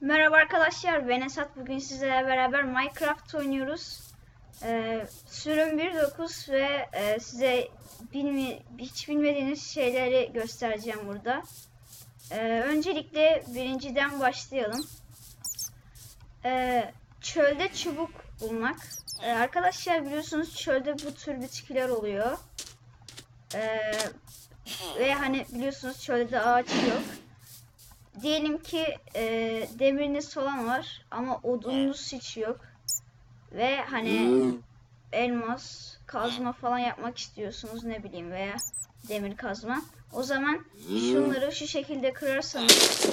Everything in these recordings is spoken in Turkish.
Merhaba arkadaşlar, ben Esat. Bugün sizlerle beraber Minecraft oynuyoruz. Ee, sürüm 1.9 ve e, size bilmi hiç bilmediğiniz şeyleri göstereceğim burada. Ee, öncelikle birinciden başlayalım. Ee, çölde çubuk bulmak. Ee, arkadaşlar biliyorsunuz çölde bu tür bitkiler oluyor. Ee, ve hani biliyorsunuz çölde de ağaç yok. Diyelim ki e, demiriniz falan var ama odununuz hiç yok. Ve hani elmas, kazma falan yapmak istiyorsunuz ne bileyim veya demir kazma. O zaman şunları şu şekilde kırarsanız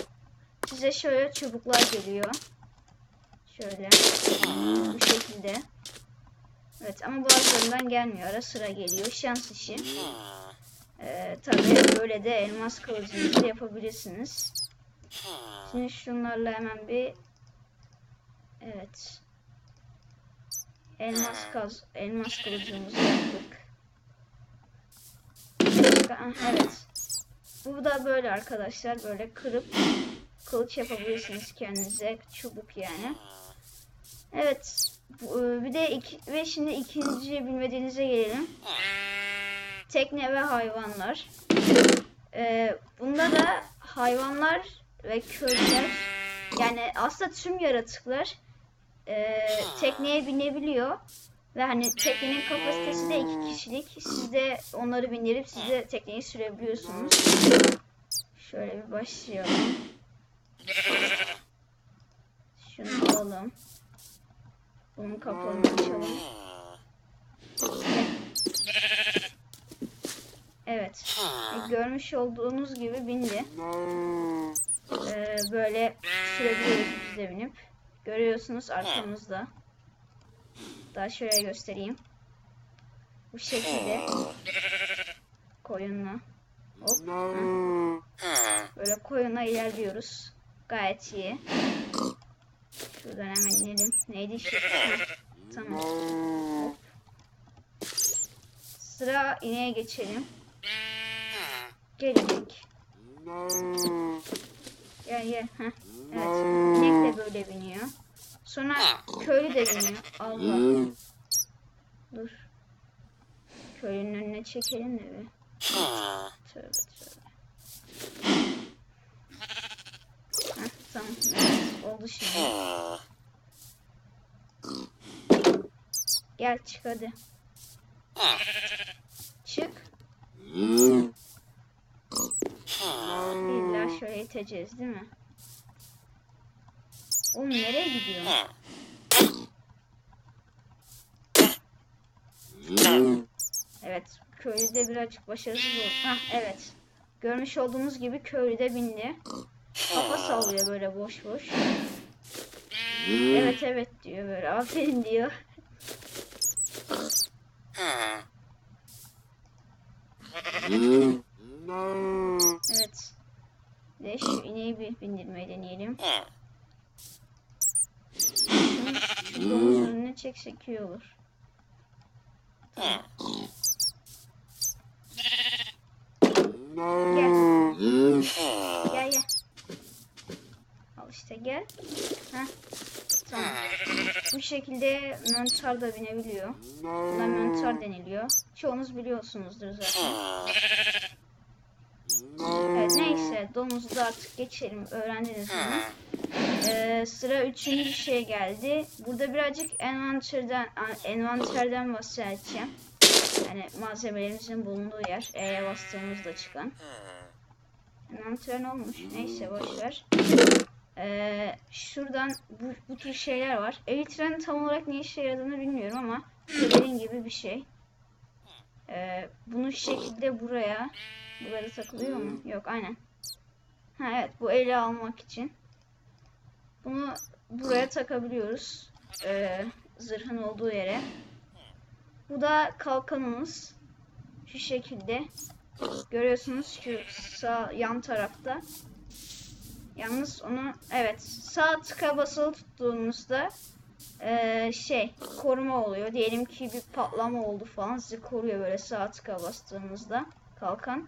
size şöyle çubuklar geliyor. Şöyle bu şekilde. Evet ama bazılarından gelmiyor. Ara sıra geliyor. Şans işi. Ee, tabii böyle de elmas kılıcınızı yapabilirsiniz. Şimdi şunlarla hemen bir evet elmas kaz elmas kılıcımızı yaptık. Evet. Bu da böyle arkadaşlar böyle kırıp kılıç yapabilirsiniz kendinize çubuk yani. Evet. E, bir de iki, ve şimdi ikinci bilmediğinize gelelim. Tekne ve hayvanlar. Ee, bunda da hayvanlar ve köylüler yani aslında tüm yaratıklar e, tekneye binebiliyor ve hani teknenin kapasitesi de iki kişilik. Siz de onları bindirip siz de tekneyi sürebiliyorsunuz. Şöyle bir başlayalım. Şunu alalım. Bunun kapağını açalım. Evet. E, görmüş olduğunuz gibi bindi. Ee, böyle sürebiliyoruz biz de binip. Görüyorsunuz arkamızda. Daha şöyle göstereyim. Bu şekilde. Koyunla. Hop. Böyle koyunla ilerliyoruz. Gayet iyi. Şuradan hemen inelim. Neydi? Heh, Tamam. Hop. Sıra ineğe geçelim. Gelecek. Gel gel. Heh. Evet. İnek de böyle biniyor. Sonra köylü de biniyor. Allah. Dur. Köylünün önüne çekelim de bir. Tövbe tövbe. Heh, tamam. Evet, oldu şimdi. Gel çık hadi. Çık. İlla şöyle iteceğiz değil mi? Oğlum nereye gidiyor? Evet. Köylü de birazcık başarısız oldu. Hah evet. Görmüş olduğunuz gibi köylü de bindi. Kafa sallıyor böyle boş boş. Evet evet diyor böyle. Aferin diyor. De şu ineği bir bindirmeyi deneyelim. Domuzun önüne çeksek iyi olur. Gel. Gel gel. Al işte gel. Heh. Tamam. Bu şekilde mantar da binebiliyor. Buna mantar deniliyor. Çoğunuz biliyorsunuzdur zaten. Evet, neyse domuzu da artık geçelim. Öğrendiniz bunu. Ee, sıra üçüncü şeye geldi. Burada birazcık envanterden envanterden bahsedeceğim. Yani malzemelerimizin bulunduğu yer. E'ye bastığımızda çıkan. Envanter ne olmuş? Neyse boşver. Ee, şuradan bu, bu tür şeyler var. Elitrenin tam olarak ne işe yaradığını bilmiyorum ama dediğim gibi bir şey. Ee, bunu şu şekilde buraya Burada takılıyor mu? Yok aynen. Ha evet bu ele almak için. Bunu buraya takabiliyoruz. Ee, zırhın olduğu yere. Bu da kalkanımız. Şu şekilde. Görüyorsunuz şu sağ yan tarafta. Yalnız onu evet sağ tıka basılı tuttuğunuzda ee, şey koruma oluyor. Diyelim ki bir patlama oldu falan sizi koruyor böyle sağ tıka bastığınızda kalkan.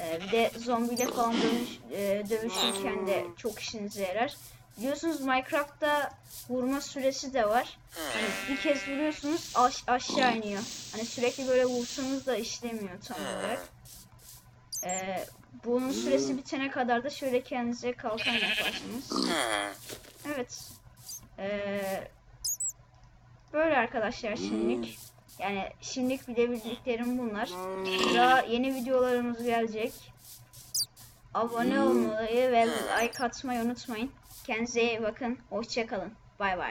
Ee, bir de zombiyle falan dövüş, e, dövüşürken de çok işinize yarar. Biliyorsunuz Minecraft'ta vurma süresi de var. Hani bir kez vuruyorsunuz aş- aşağı iniyor. Hani sürekli böyle vursanız da işlemiyor tam olarak. Ee, bunun süresi bitene kadar da şöyle kendinize kalkan yaparsınız. Evet. Ee, böyle arkadaşlar şimdilik. Yani şimdilik bilebildiklerim bunlar. Daha yeni videolarımız gelecek. Abone olmayı ve like atmayı unutmayın. Kendinize iyi bakın. Hoşçakalın. Bay bay.